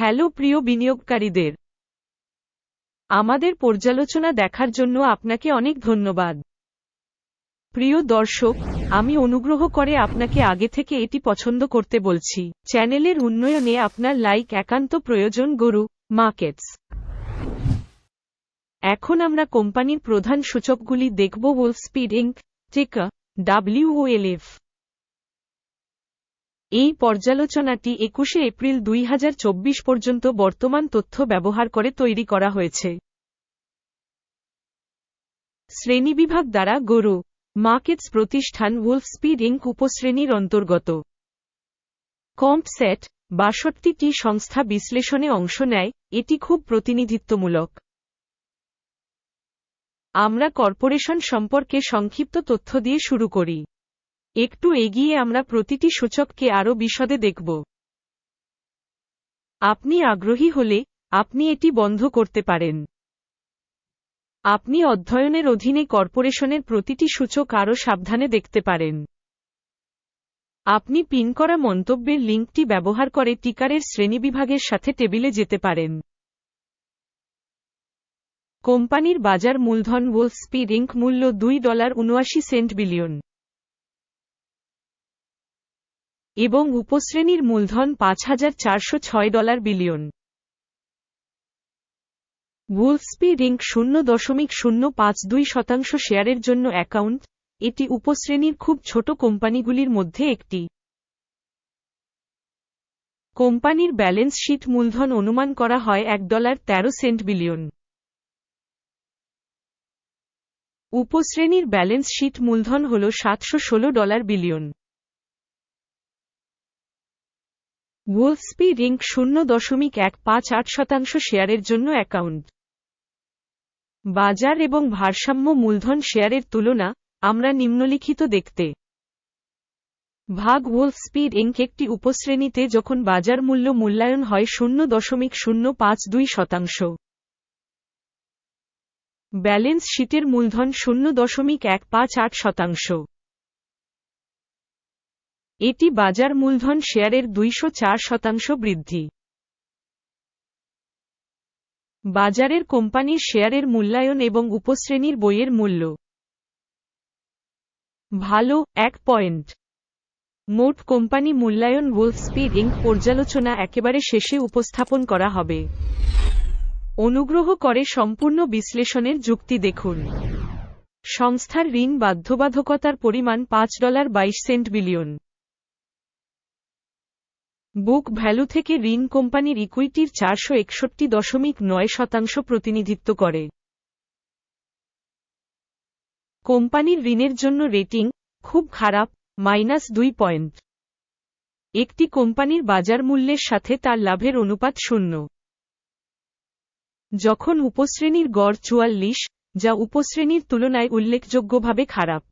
Hello প্রিয় বিনিয়োগকারীদের। আমাদের পর্যালোচনা দেখার জন্য আপনাকে অনেক ধন্যবাদ। প্রিয় দর্শক, আমি অনুগ্রহ করে আপনাকে আগে থেকে এটি পছন্দ করতে বলছি। চ্যানেলের উন্নয়নে আপনার লাইক একান্ত প্রয়োজন, গরু মার্কেটস। এখন আমরা কোম্পানির প্রধান সূচকগুলি দেখব ওল স্পিড ইঙ্ক টিকা, ডাব্লিউওএলএফ। এই পর্যালোচনাটি একুশে এপ্রিল দুই হাজার চব্বিশ পর্যন্ত বর্তমান তথ্য ব্যবহার করে তৈরি করা হয়েছে। শ্রেণীবিভাগ দ্বারা গরু, মার্কেটস প্রতিষ্ঠান উলফ স্পিড ইঙ্ক উপশ্রেণীর অন্তর্গত। কম্প সেট বাষট্টিটি সংস্থা বিশ্লেষণে অংশ নেয়, এটি খুব প্রতিনিধিত্বমূলক। আমরা কর্পোরেশন সম্পর্কে সংক্ষিপ্ত তথ্য দিয়ে শুরু করি। একটু এগিয়ে আমরা প্রতিটি সূচককে আরও বিশদে দেখব। আপনি আগ্রহী হলে আপনি এটি বন্ধ করতে পারেন। আপনি অধ্যয়নের অধীনে কর্পোরেশনের প্রতিটি সূচক আরও সাবধানে দেখতে পারেন। আপনি পিন করা মন্তব্যের লিঙ্কটি ব্যবহার করে টিকারের শ্রেণীবিভাগের সাথে টেবিলে যেতে পারেন। কোম্পানির বাজার মূলধন ওল স্পিড ইঙ্ক মূল্য দুই ডলার উনআশি সেন্ট বিলিয়ন। এবং উপশ্রেণীর মূলধন পাঁচ হাজার চারশো ছয় ডলার বিলিয়ন। স্পিড ইঙ্ক শূন্য দশমিক শূন্য পাঁচ দুই শতাংশ শেয়ারের জন্য অ্যাকাউন্ট। এটি উপশ্রেণীর খুব ছোট কোম্পানিগুলির মধ্যে একটি। কোম্পানির ব্যালেন্স শীট মূলধন অনুমান করা হয় এক ডলার তেরো সেন্ট বিলিয়ন। উপশ্রেণীর ব্যালেন্স শীট মূলধন হল সাতশো ষোলো ডলার বিলিয়ন। স্পিড ইঙ্ক শূন্য দশমিক এক পাঁচ আট শতাংশ শেয়ারের জন্য অ্যাকাউন্ট। বাজার এবং ভারসাম্য মূলধন শেয়ারের তুলনা, আমরা নিম্নলিখিত দেখতে। ভাগ ওল স্পিড ইঙ্ক একটি উপশ্রেণীতে যখন বাজার মূল্য মূল্যায়ন হয় শূন্য দশমিক শূন্য পাঁচ দুই শতাংশ। ব্যালেন্স শীটের মূলধন শূন্য দশমিক এক পাঁচ আট শতাংশ। এটি বাজার মূলধন শেয়ারের দুইশো চার শতাংশ বৃদ্ধি। বাজারের কোম্পানির শেয়ারের মূল্যায়ন এবং উপশ্রেণীর বইয়ের মূল্য। ভালো, এক পয়েন্ট। মোট কোম্পানি মূল্যায়ন ওল স্পিড ইঙ্ক পর্যালোচনা একেবারে শেষে উপস্থাপন করা হবে। অনুগ্রহ করে সম্পূর্ণ বিশ্লেষণের যুক্তি দেখুন। সংস্থার ঋণ বাধ্যবাধকতার পরিমাণ পাঁচ ডলার বাইশ সেন্ট বিলিয়ন। বুক ভ্যালু থেকে ঋণ কোম্পানির ইকুইটির চারশো একষট্টি দশমিক নয় শতাংশ প্রতিনিধিত্ব করে। কোম্পানির ঋণের জন্য রেটিং খুব খারাপ, মাইনাস দুই পয়েন্ট। একটি কোম্পানির বাজার মূল্যের সাথে তার লাভের অনুপাত শূন্য। যখন উপশ্রেণীর গড় চুয়াল্লিশ, যা উপশ্রেণীর তুলনায় উল্লেখযোগ্যভাবে খারাপ।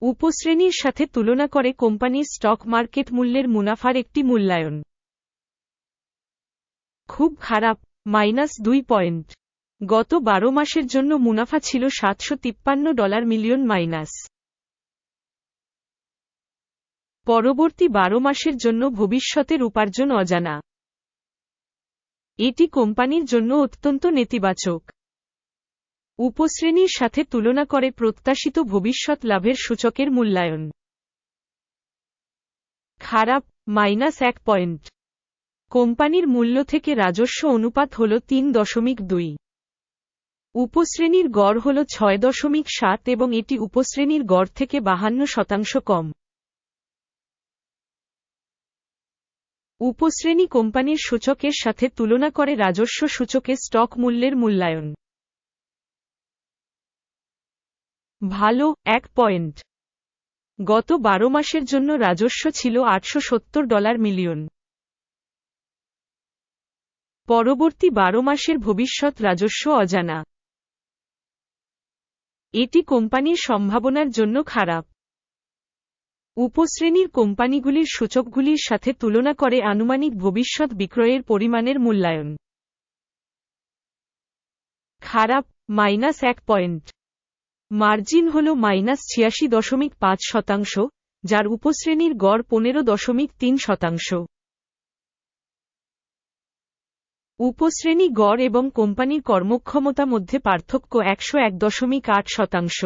উপশ্রেণীর সাথে তুলনা করে কোম্পানির স্টক মার্কেট মূল্যের মুনাফার একটি মূল্যায়ন। খুব খারাপ, মাইনাস দুই পয়েন্ট। গত বারো মাসের জন্য মুনাফা ছিল সাতশো তিপ্পান্ন ডলার মিলিয়ন মাইনাস। পরবর্তী বারো মাসের জন্য ভবিষ্যতের উপার্জন অজানা। এটি কোম্পানির জন্য অত্যন্ত নেতিবাচক। উপশ্রেণীর সাথে তুলনা করে প্রত্যাশিত ভবিষ্যৎ লাভের সূচকের মূল্যায়ন। খারাপ, মাইনাস এক পয়েন্ট। কোম্পানির মূল্য থেকে রাজস্ব অনুপাত হল তিন দশমিক দুই। উপশ্রেণীর গড় হল ছয় দশমিক সাত এবং এটি উপশ্রেণীর গড় থেকে বাহান্ন শতাংশ কম। উপশ্রেণী কোম্পানির সূচকের সাথে তুলনা করে রাজস্ব সূচকে স্টক মূল্যের মূল্যায়ন। ভালো, এক পয়েন্ট। গত বারো মাসের জন্য রাজস্ব ছিল আটশো সত্তর ডলার মিলিয়ন। পরবর্তী বারো মাসের ভবিষ্যৎ রাজস্ব অজানা। এটি কোম্পানির সম্ভাবনার জন্য খারাপ। উপশ্রেণীর কোম্পানিগুলির সূচকগুলির সাথে তুলনা করে আনুমানিক ভবিষ্যৎ বিক্রয়ের পরিমাণের মূল্যায়ন। খারাপ, মাইনাস এক পয়েন্ট। মার্জিন হল মাইনাস ছিয়াশি দশমিক পাঁচ শতাংশ, যার উপশ্রেণীর গড় পনেরো দশমিক তিন শতাংশ। উপশ্রেণী গড় এবং কোম্পানির কর্মক্ষমতা মধ্যে পার্থক্য একশো এক দশমিক আট শতাংশ।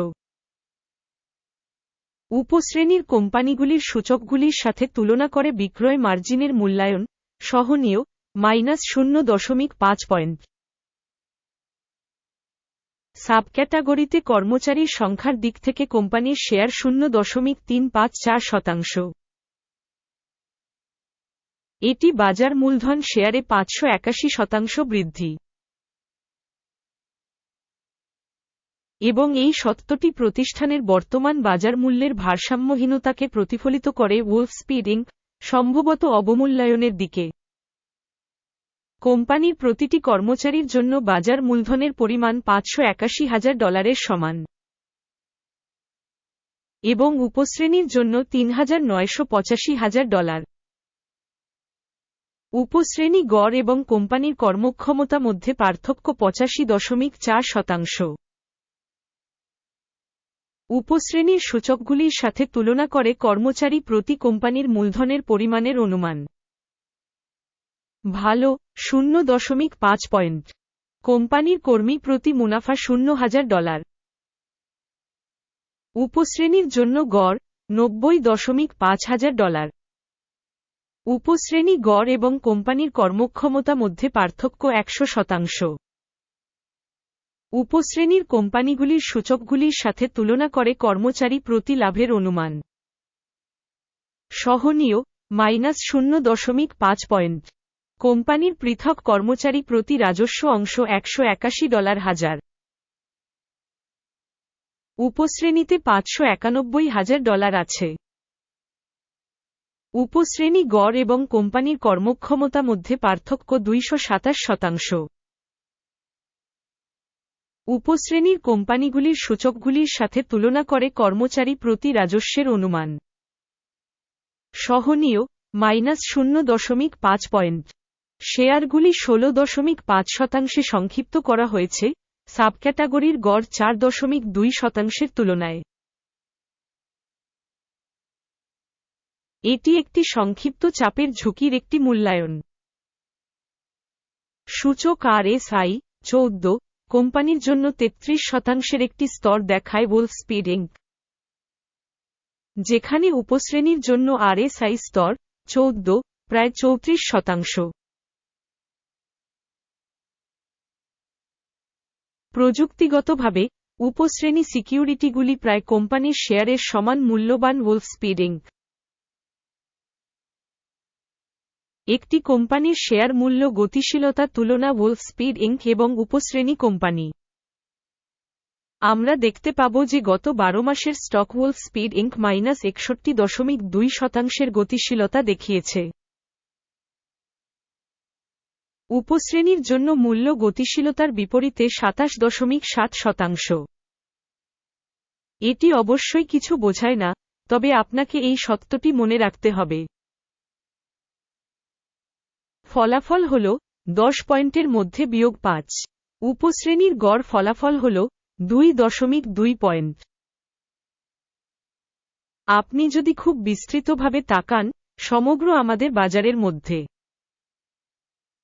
উপশ্রেণীর কোম্পানিগুলির সূচকগুলির সাথে তুলনা করে বিক্রয় মার্জিনের মূল্যায়ন, সহনীয়, মাইনাস শূন্য দশমিক পাঁচ পয়েন্ট। সাবক্যাটাগরিতে কর্মচারীর সংখ্যার দিক থেকে কোম্পানির শেয়ার শূন্য দশমিক তিন পাঁচ চার শতাংশ। এটি বাজার মূলধন শেয়ারে পাঁচশো একাশি শতাংশ বৃদ্ধি। এবং এই সত্যটি প্রতিষ্ঠানের বর্তমান বাজার মূল্যের ভারসাম্যহীনতাকে প্রতিফলিত করে ওয়েলফ স্পিডিং সম্ভবত অবমূল্যায়নের দিকে। কোম্পানির প্রতিটি কর্মচারীর জন্য বাজার মূলধনের পরিমাণ পাঁচশো একাশি হাজার ডলারের সমান এবং উপশ্রেণীর জন্য তিন হাজার নয়শো পঁচাশি হাজার ডলার। উপশ্রেণী গড় এবং কোম্পানির কর্মক্ষমতা মধ্যে পার্থক্য পঁচাশি দশমিক চার শতাংশ। উপশ্রেণীর সূচকগুলির সাথে তুলনা করে কর্মচারী প্রতি কোম্পানির মূলধনের পরিমাণের অনুমান। ভালো, শূন্য দশমিক পাঁচ পয়েন্ট। কোম্পানির কর্মী প্রতি মুনাফা শূন্য হাজার ডলার। উপশ্রেণীর জন্য গড়, নব্বই দশমিক পাঁচ হাজার ডলার। উপশ্রেণী গড় এবং কোম্পানির কর্মক্ষমতা মধ্যে পার্থক্য একশো শতাংশ। উপশ্রেণীর কোম্পানিগুলির সূচকগুলির সাথে তুলনা করে কর্মচারী প্রতি লাভের অনুমান। সহনীয়, মাইনাস শূন্য দশমিক পাঁচ পয়েন্ট। কোম্পানির পৃথক কর্মচারী প্রতি রাজস্ব অংশ একশো একাশি ডলার হাজার। উপশ্রেণীতে পাঁচশো একানব্বই হাজার ডলার আছে। উপশ্রেণী গড় এবং কোম্পানির কর্মক্ষমতা মধ্যে পার্থক্য দুইশো সাতাশ শতাংশ। উপশ্রেণীর কোম্পানিগুলির সূচকগুলির সাথে তুলনা করে কর্মচারী প্রতি রাজস্বের অনুমান। সহনীয়, মাইনাস শূন্য দশমিক পাঁচ পয়েন্ট। শেয়ারগুলি ষোলো দশমিক পাঁচ শতাংশে সংক্ষিপ্ত করা হয়েছে, সাবক্যাটাগরির গড় চার দশমিক দুই শতাংশের তুলনায়। এটি একটি সংক্ষিপ্ত চাপের ঝুঁকির একটি মূল্যায়ন। সূচক আর এস আই চৌদ্দ, কোম্পানির জন্য তেত্রিশ শতাংশের একটি স্তর দেখায় ওল স্পিডিং যেখানে উপশ্রেণীর জন্য আর এস আই স্তর চৌদ্দ, প্রায় চৌত্রিশ শতাংশ। প্রযুক্তিগতভাবে, উপশ্রেণী সিকিউরিটিগুলি প্রায় কোম্পানির শেয়ারের সমান মূল্যবান ওলফ স্পিডিং। একটি কোম্পানির শেয়ার মূল্য গতিশীলতা তুলনা ওলফ স্পিড ইঙ্ক এবং উপশ্রেণী কোম্পানি। আমরা দেখতে পাব যে গত বারো মাসের stock Wolfspeed Inc minus একষট্টি দশমিক দুই শতাংশের গতিশীলতা দেখিয়েছে। উপশ্রেণীর জন্য মূল্য গতিশীলতার বিপরীতে সাতাশ দশমিক সাত শতাংশ। এটি অবশ্যই কিছু বোঝায় না, তবে আপনাকে এই সত্যটি মনে রাখতে হবে। ফলাফল হল দশ পয়েন্টের মধ্যে বিয়োগ পাঁচ। উপশ্রেণীর গড় ফলাফল হল দুই দশমিক দুই পয়েন্ট। আপনি যদি খুব বিস্তৃতভাবে তাকান, সমগ্র আমাদের বাজারের মধ্যে।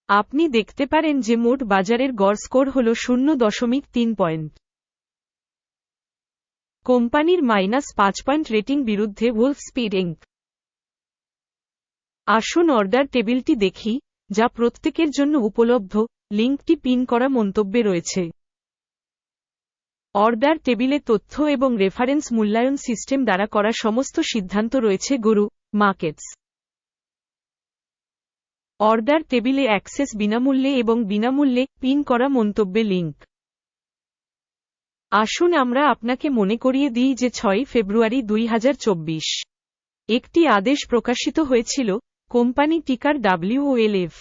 আপনি দেখতে পারেন যে মোট বাজারের গড় স্কোর হল শূন্য দশমিক তিন পয়েন্ট। কোম্পানির মাইনাস পাঁচ পয়েন্ট রেটিং বিরুদ্ধে ওলফ স্পিড ইঙ্ক আসুন অর্ডার টেবিলটি দেখি, যা প্রত্যেকের জন্য উপলব্ধ, লিঙ্কটি পিন করা মন্তব্যে রয়েছে। অর্ডার টেবিলে তথ্য এবং রেফারেন্স মূল্যায়ন সিস্টেম দ্বারা করা সমস্ত সিদ্ধান্ত রয়েছে, গুরু, মার্কেটস। অর্ডার টেবিলে অ্যাক্সেস বিনামূল্যে এবং বিনামূল্যে পিন করা মন্তব্যে লিঙ্ক আসুন আমরা আপনাকে মনে করিয়ে দিই যে ছয় ফেব্রুয়ারি দুই হাজার চব্বিশ। একটি আদেশ প্রকাশিত হয়েছিল, কোম্পানি টিকার ডাব্লিউএলএফ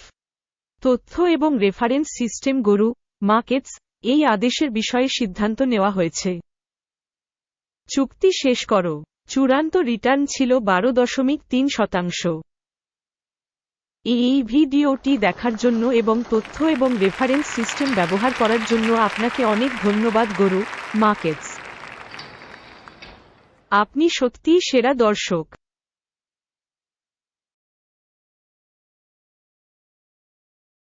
তথ্য এবং রেফারেন্স সিস্টেম গরু, মার্কেটস, এই আদেশের বিষয়ে সিদ্ধান্ত নেওয়া হয়েছে। চুক্তি শেষ করো। চূড়ান্ত রিটার্ন ছিল বারো দশমিক তিন শতাংশ। এই ভিডিওটি দেখার জন্য এবং তথ্য এবং রেফারেন্স সিস্টেম ব্যবহার করার জন্য আপনাকে অনেক ধন্যবাদ, গরু মার্কেটস আপনি সত্যিই সেরা দর্শক।